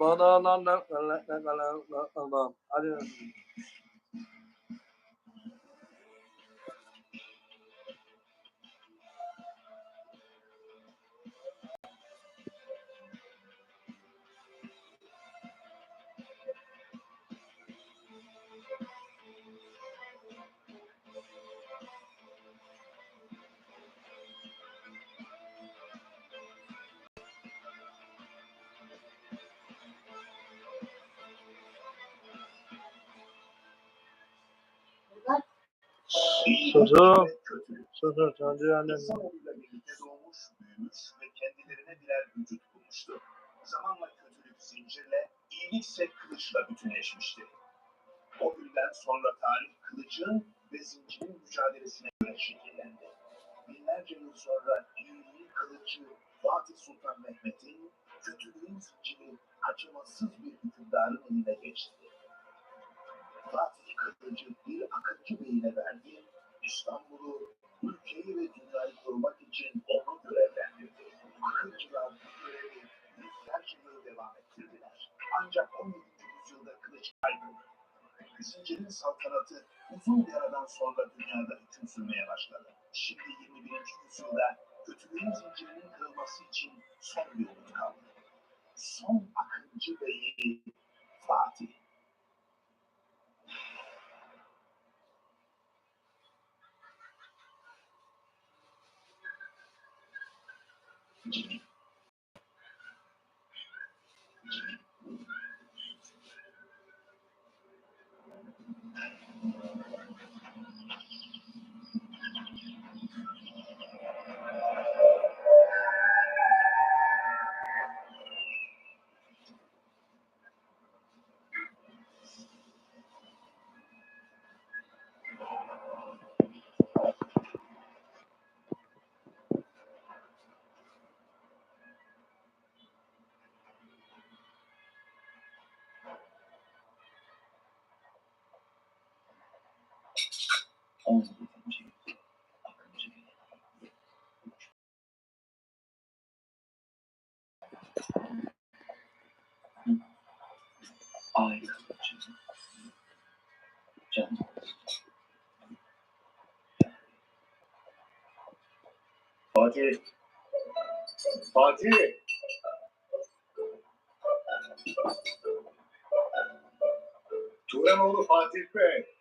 Hadi. Çocuğum. Çocuğum. Çocuğu annem. İstanbul'la birlikte doğmuş, büyümüş ve kendilerine birer vücut bulmuştu. Zamanla kötülük zincirle, iyilikse kılıçla bütünleşmişti. O günden sonra tarih kılıcın ve zincirin mücadelesine göre şekillendi. Binlerce yıl sonra iyiliğin kılıcı Fatih Sultan Mehmet'in, kötülüğün zinciri acımasız bir hükümdarın eline geçti. Fatih kılıcı bir akıncı beyine verdi, İstanbul'u ülkeyi ve dünyayı korumak için onu görevlendirdi. Akıncılar bu görevi yüzlerce yıl devam ettirdiler. Ancak 17. yüzyılda kılıç kayboldu. Zincirin saltanatı uzun bir aradan sonra dünyada hüküm sürmeye başladı. Şimdi 21. yüzyılda kötülüğün zincirinin kırılması için son bir umut kaldı. Son akıncı beyi Fatih. Ay Canım. Fatih. Fatih. Turanoğlu Fatih Bey.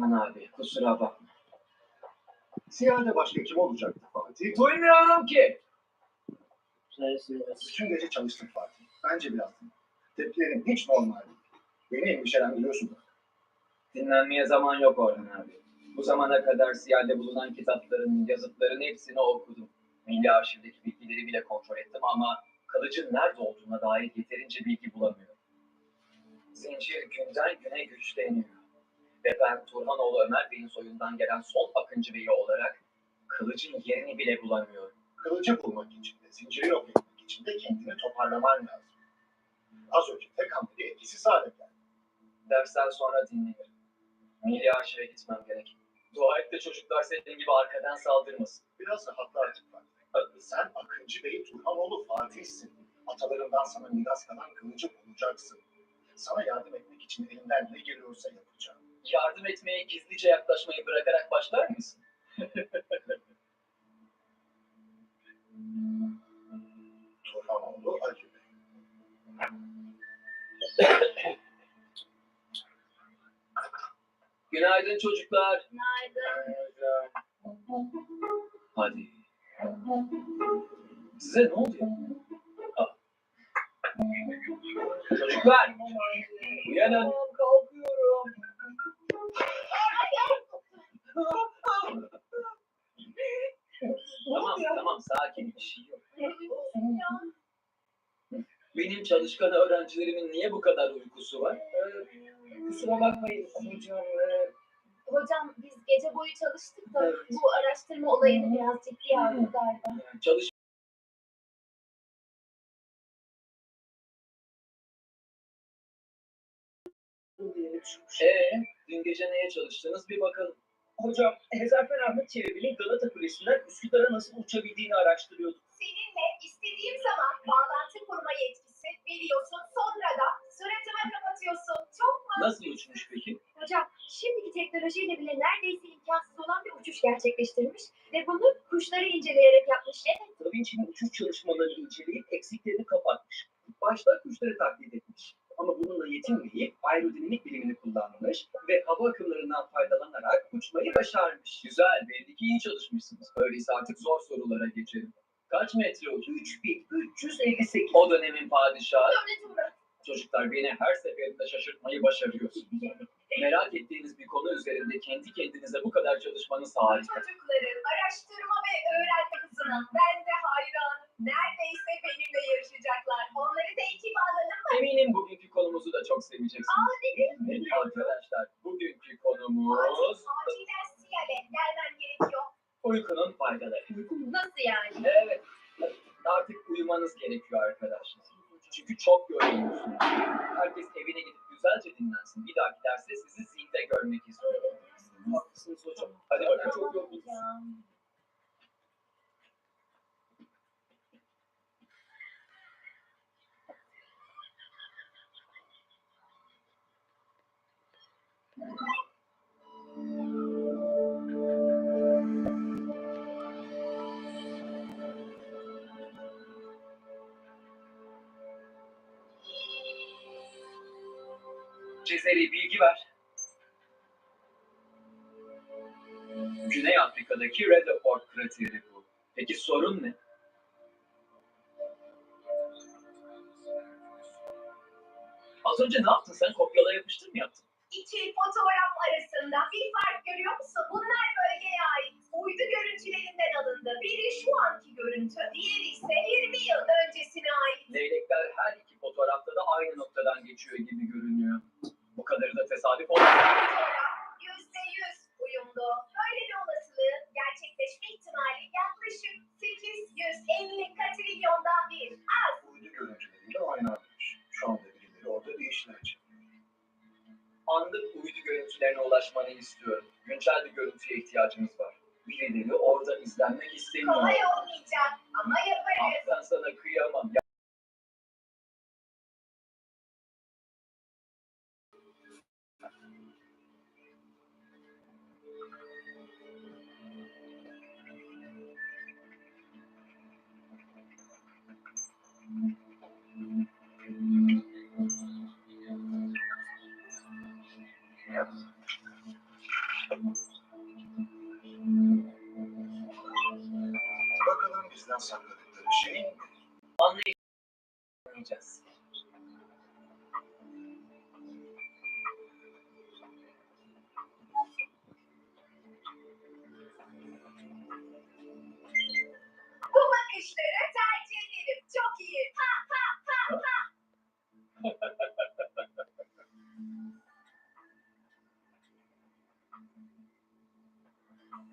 Orhan abi kusura bakma. Ziyade başka kim olacaktı Fatih? Duymuyorum ki. Bütün gece çalıştım Fatih. Bence biraz. Tepkilerin hiç normal değil. Beni endişelendiriyorsun. Dinlenmeye zaman yok Orhan abi. Bu zamana kadar Siyade bulunan kitapların, yazıtların hepsini okudum. Milli Arşiv'deki bilgileri bile kontrol ettim ama kalıcın nerede olduğuna dair yeterince bilgi bulamıyorum. Zincir günden güne güçleniyor. Ve ben Turhanoğlu Ömer Bey'in soyundan gelen son Akıncı Bey'i olarak kılıcın yerini bile bulamıyorum. Kılıcı bulmak için de, zinciri yok etmek için de kendini toparlaman lazım. Az önce tek hamlede etkisiz hale geldi. Dersten sonra dinlerim. Milli Arşiv'e gitmem gerek. Dua et de çocuklar senin gibi arkadan saldırmasın. Biraz rahatla artık Fatih. Sen Akıncı Bey Turhanoğlu Fatih'sin. Atalarından sana miras kalan kılıcı bulacaksın. Sana yardım etmek için elinden ne geliyorsa yapacağım. Yardım etmeye gizlice yaklaşmayı bırakarak başlar mısın? Turhanoğlu Ali Bey. Günaydın çocuklar. Günaydın. Hadi. Size ne? Aa. Çocuklar, uyanın. Kalkıyorum. Tamam, tamam, sakin bir şey yok. Benim çalışkan öğrencilerimin niye bu kadar uykusu var? Kusura bakmayın hocam. Ee, Hocam biz gece boyu çalıştık da Evet. bu araştırma olayını biraz ciddiye aldık galiba. Çalış Ee, dün gece neye çalıştınız bir bakalım. Hocam Hezarfen Ahmet Çelebi'nin Galata Kulesi'nden Üsküdar'a nasıl uçabildiğini araştırıyorduk. Seninle istediğim zaman bağlantı kurma yetkisi veriyorsun. Sonra da suratıma kapatıyorsun. Çok Nasıl uçmuş peki? Hocam şimdiki teknolojiyle bile neredeyse imkansız olan bir uçuş gerçekleştirmiş ve bunu kuşları inceleyerek yapmış. Evet, Da Vinci'nin uçuş çalışmalarını inceleyip eksiklerini kapatmış. Başta kuşları taklit etmiş. Ama bununla yetinmeyip aerodinamik bilimini kullanmış ve hava akımlarından faydalanarak uçmayı başarmış. Güzel belli ki iyi çalışmışsınız. Öyleyse artık zor sorulara geçelim. Kaç metre uçmuş? 3358. O dönemin padişahı. Çocuklar beni her seferinde şaşırtmayı başarıyorsunuz. Merak ettiğiniz bir konu üzerinde kendi kendinize bu kadar çalışmanız harika. Çocukların araştırma ve öğrenme hızına ben de hayranım. Neredeyse benimle yarışacaklar. Onları da ekip alalım. Eminim bugünkü konumuzu da çok seveceksiniz. Evet arkadaşlar, bugünkü konumuz Acil, acilen Siyale gelmen gerekiyor. uykunun faydaları. Nasıl yani? Evet, artık uyumanız gerekiyor arkadaşlar. Çünkü çok yoruluyorsunuz. Herkes evine gidip güzelce dinlensin. Bir dahaki derste sizi zinde görmek istiyorum. Haklısınız hocam. Hadi bakalım çok yorgunuz. Cezeri bilgi ver. Güney Afrika'daki Rutherford krateri bu. Peki sorun ne? Az önce ne yaptın sen? Kopyala yapıştır mı yaptın?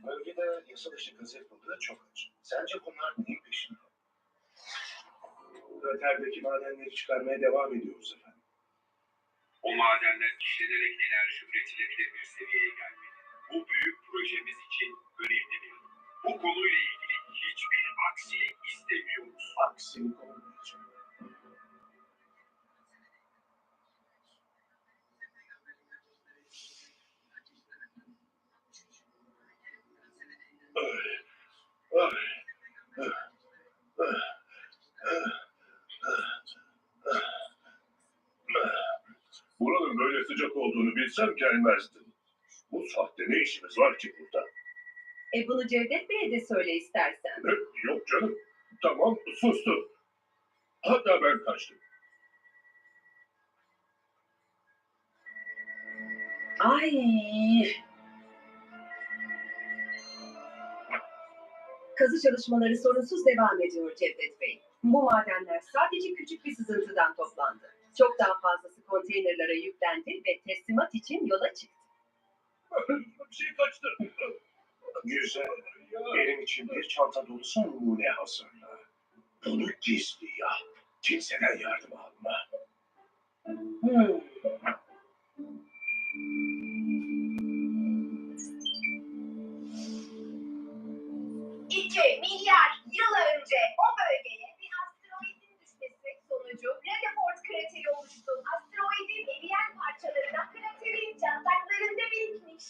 Bölgede yasa dışı gaz yapıldığı çok açık. Sence bunlar neyin peşinde? Kraterdeki madenleri çıkarmaya devam ediyoruz efendim. O madenler işlenerek enerji üretilebilir bir seviyeye gelmeli. Bu büyük projemiz için önemli bir. Bu konuyla ilgili hiçbir aksilik istemiyoruz. Aksilik olmayacak. Buranın böyle sıcak olduğunu bilsem gelmezdim. Bu saatte ne işimiz var ki burada? E bunu Cevdet Bey'e de söyle istersen. Ne? Yok canım. Tamam sustum. Hatta ben kaçtım. Ay. Kazı çalışmaları sorunsuz devam ediyor Cevdet Bey. Bu madenler sadece küçük bir sızıntıdan toplandı. Çok daha fazlası konteynerlara yüklendi ve teslimat için yola çıktı. Bir şey kaçtı. Güzel. Benim için bir çanta dolusu numune hazırla. Bunu gizli yap. Kimseden yardım alma. Hmm. Milyar yıl önce o bölgeye bir asteroidin düşmesi sonucu Rutherford krateri oluştu. Asteroidin eriyen parçaları da kraterin çatlaklarında birikmiş.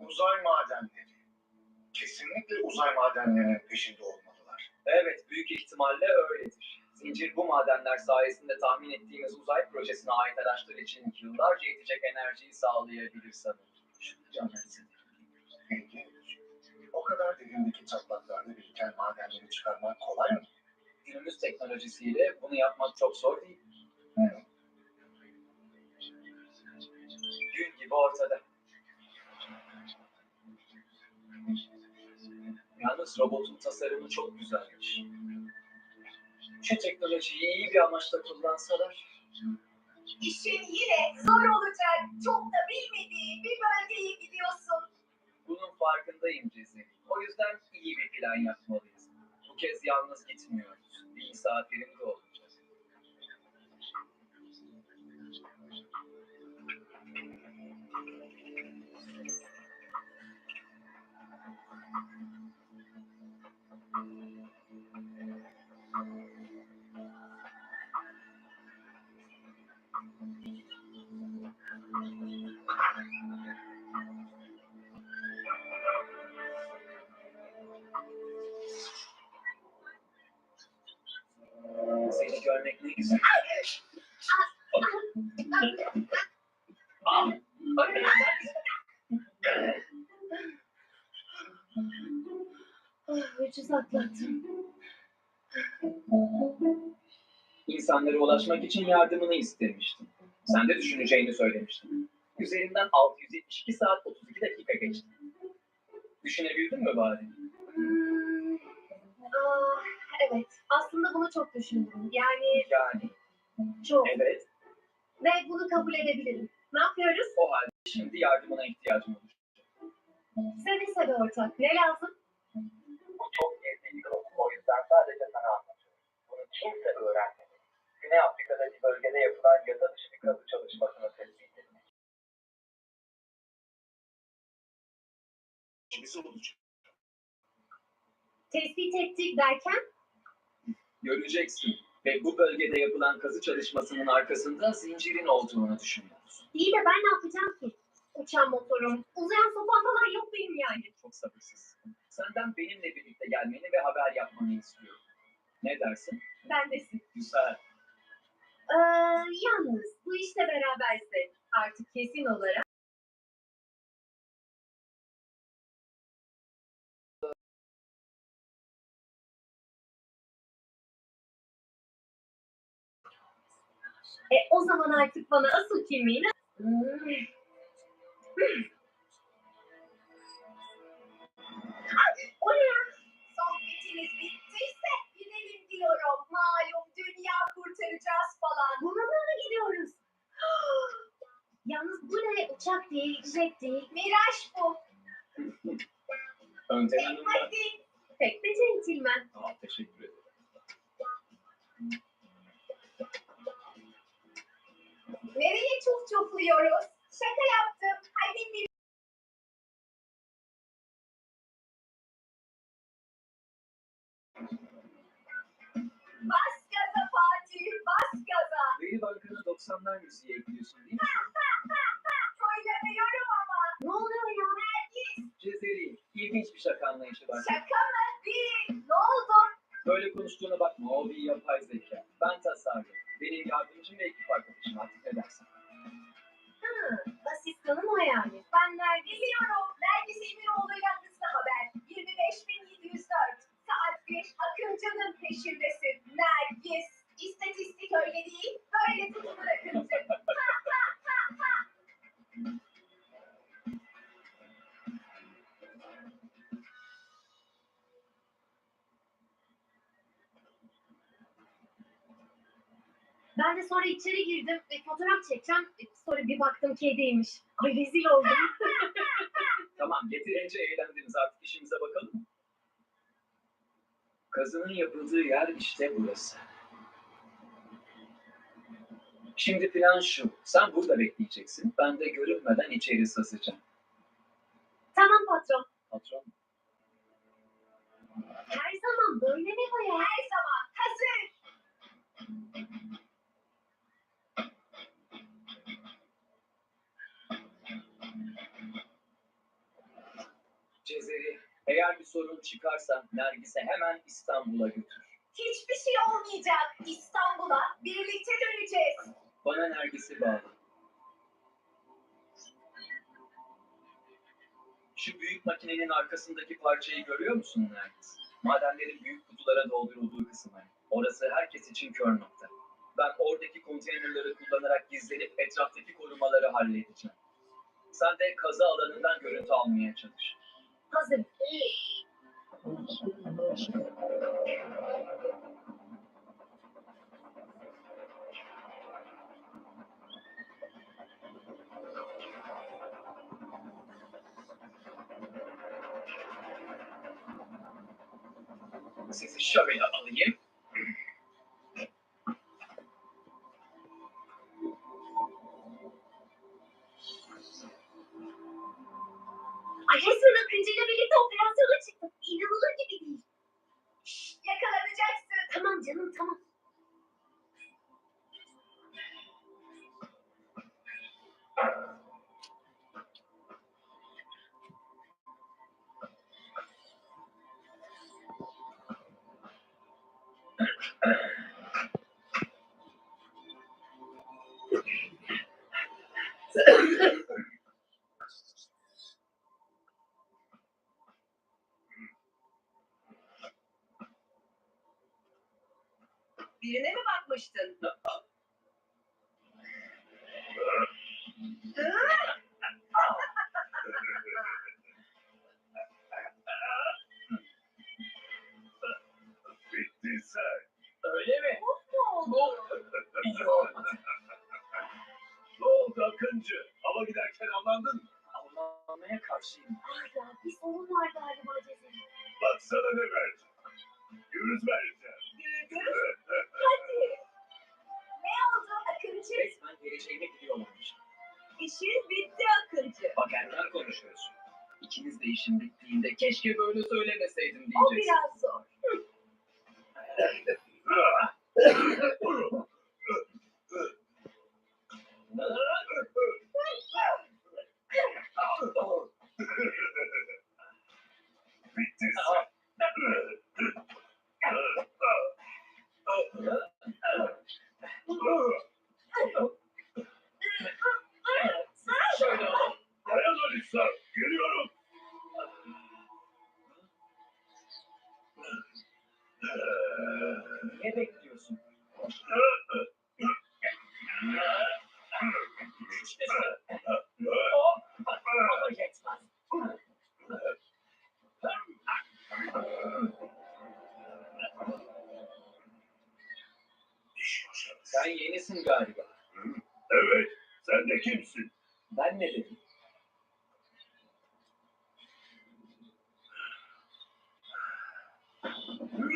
Uzay madenleri. Kesinlikle uzay madenlerinin peşinde olmalılar. Evet, büyük ihtimalle öyledir. Zincir bu madenler sayesinde tahmin ettiğimiz uzay projesine ait araçlar için yıllarca yetecek enerjiyi sağlayabilir sanırım. Canlarısın. Peki, o kadar derindeki çatlaklarda biriken madenleri çıkarmak kolay mı? Günümüz teknolojisiyle bunu yapmak çok zor değil. Hı. Gün gibi ortada. Yalnız robotun tasarımı çok güzelmiş. Şu teknolojiyi iyi bir amaçla kullansalar İşin yine zor olacak. Çok da bilmediğin bir bölgeye gidiyorsun. Bunun farkındayım Cezeri. O yüzden iyi bir plan yapmalıyız. Bu kez yalnız gitmiyoruz. Bir misafirim de olacak. Seni görmek ne güzel. Ah, hayır. Ah, ucuz atlattım. İnsanlara ulaşmak için yardımını istemiştim. Sen de düşüneceğini söylemiştin. Üzerinden 672 saat 32 dakika geçti. Düşünebildin mi bari? Düşündüm. Yani Yani çok. evet Ve bunu kabul edebilirim. Ne yapıyoruz? o halde şimdi yardımına ihtiyacım olur. Seve seve ortak. Ne lazım? Bu çok gizli bir konu. O yüzden sadece sana anlatıyorum. Bunu kimse öğrenmedi. Güney Afrika'daki bölgede yapılan yasa dışı bir kazı çalışmasını tespit etmek. Tespit ettik derken Göreceksin. Ve bu bölgede yapılan kazı çalışmasının arkasında zincirin olduğunu düşünüyoruz. iyi de ben ne yapacağım ki? Uçan motorum, uzayan sopam falan yok benim yani. Çok sabırsız. Senden benimle birlikte gelmeni ve haber yapmanı istiyorum. Ne dersin? Bendesin. Güzel. Ee, yalnız bu işte beraberse artık kesin olarak E o zaman artık bana asıl kimliğini. O ne ya? Sohbetiniz bittiyse gidelim diyorum. Malum dünya kurtaracağız falan. Buna mı gidiyoruz? Yalnız bu ne? Uçak değil, jet değil. Miraç bu. Önden hanımlar. Hadi. Pek de centilmen. Tamam, teşekkür ederim. Nereye çok çokluyoruz? Şaka yaptım. Hadi bir bas gaza Fatih, bas gaza. Veri Banka'nın 90'lar müziği ekliyorsun değil mi? Söylemiyorum ama. Ne oluyor ya? Nergis, Cezeri, ilginç bir şaka anlayışı var. şaka mı? Değil. Ne oldu? Böyle konuştuğuna bakma, o bir yapay zeka. Sonra bir baktım kediymiş. Ay rezil oldum. Tamam, yeterince eğlendiniz. Artık işimize bakalım? Kazının yapıldığı yer işte burası. Şimdi plan şu. Sen burada bekleyeceksin. Ben de görünmeden içeri sızacağım. tamam patron. Patron. Her zaman böyle mi Maya? Her zaman. Hazır. Cezeri, eğer bir sorun çıkarsa Nergis'e hemen İstanbul'a götür. Hiçbir şey olmayacak. İstanbul'a birlikte döneceğiz. Bana Nergis'i bağla. Şu büyük makinenin arkasındaki parçayı görüyor musun Nergis? Madenlerin büyük kutulara doldurulduğu kısım. hani. Orası herkes için kör nokta. Ben oradaki konteynerleri kullanarak gizlenip etraftaki korumaları halledeceğim. Sen de kaza alanından görüntü almaya çalış. Hazır. Sizi şöyle alayım. Ay resmen Akıncı'yla birlikte operasyona çıktık. İnanılır gibi değil. Yakalanacaksın. Tamam canım tamam. Birine mi bakmıştın? Bittin sen. Öyle mi? Ne oldu? İyi. Ne oldu Akıncı? Keşke böyle söylemeseydim O diyeceksin. biraz zor. Bittin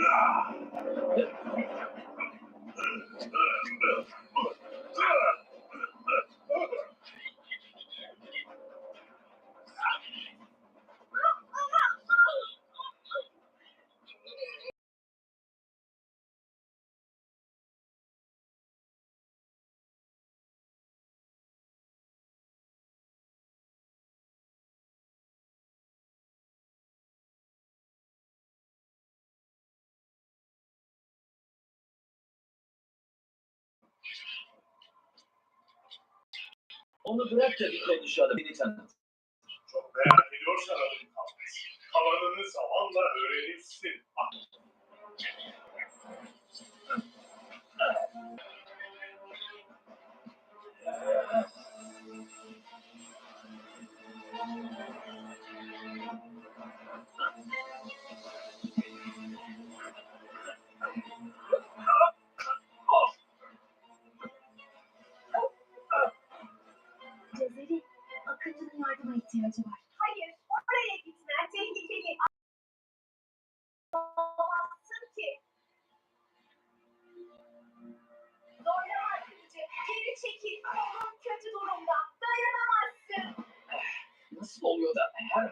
Yeah. Onu bırak da bir konuşalım. Beni tanıt. Çok merak ediyorsan adım kalmaz. Kalanını zamanla öğrenirsin.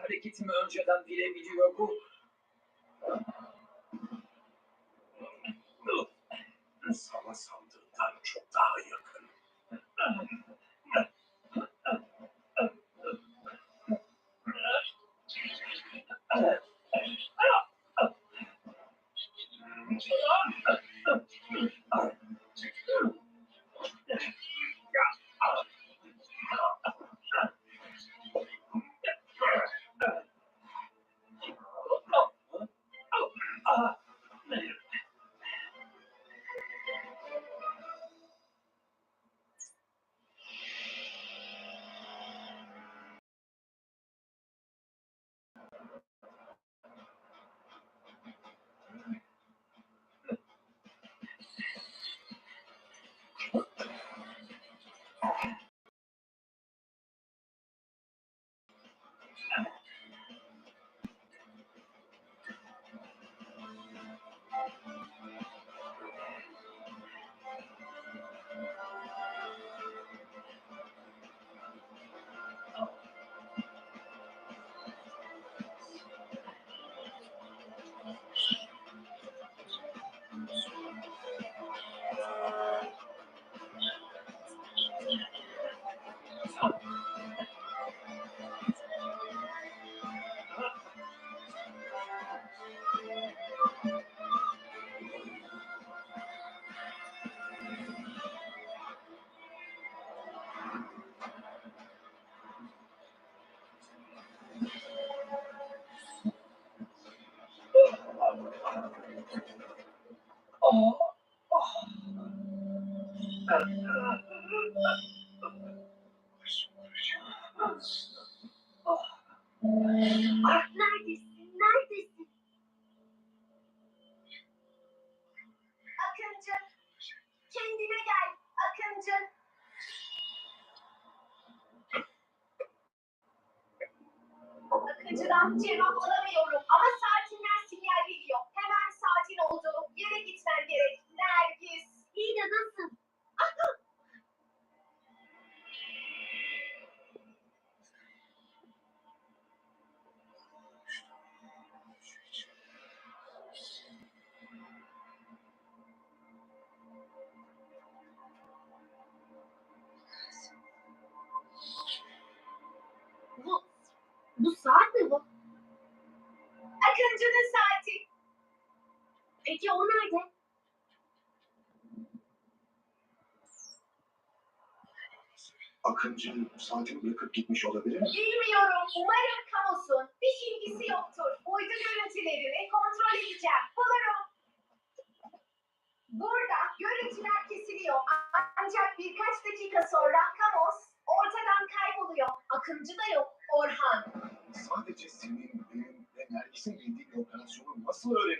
Hareketimi önceden bilebiliyor bu. Sana sandığından çok daha yakın. Akıncı saatini bırakıp gitmiş olabilir mi? Bilmiyorum. Umarım kamusun. Bir ilgisi yoktur. Uydu görüntülerini kontrol edeceğim. Bulurum. Burada görüntüler kesiliyor. Ancak birkaç dakika sonra Kamos ortadan kayboluyor. Akıncı da yok. Orhan. Sadece senin, benim ve Nergis'in bildiği operasyonu nasıl öğrenebilirler?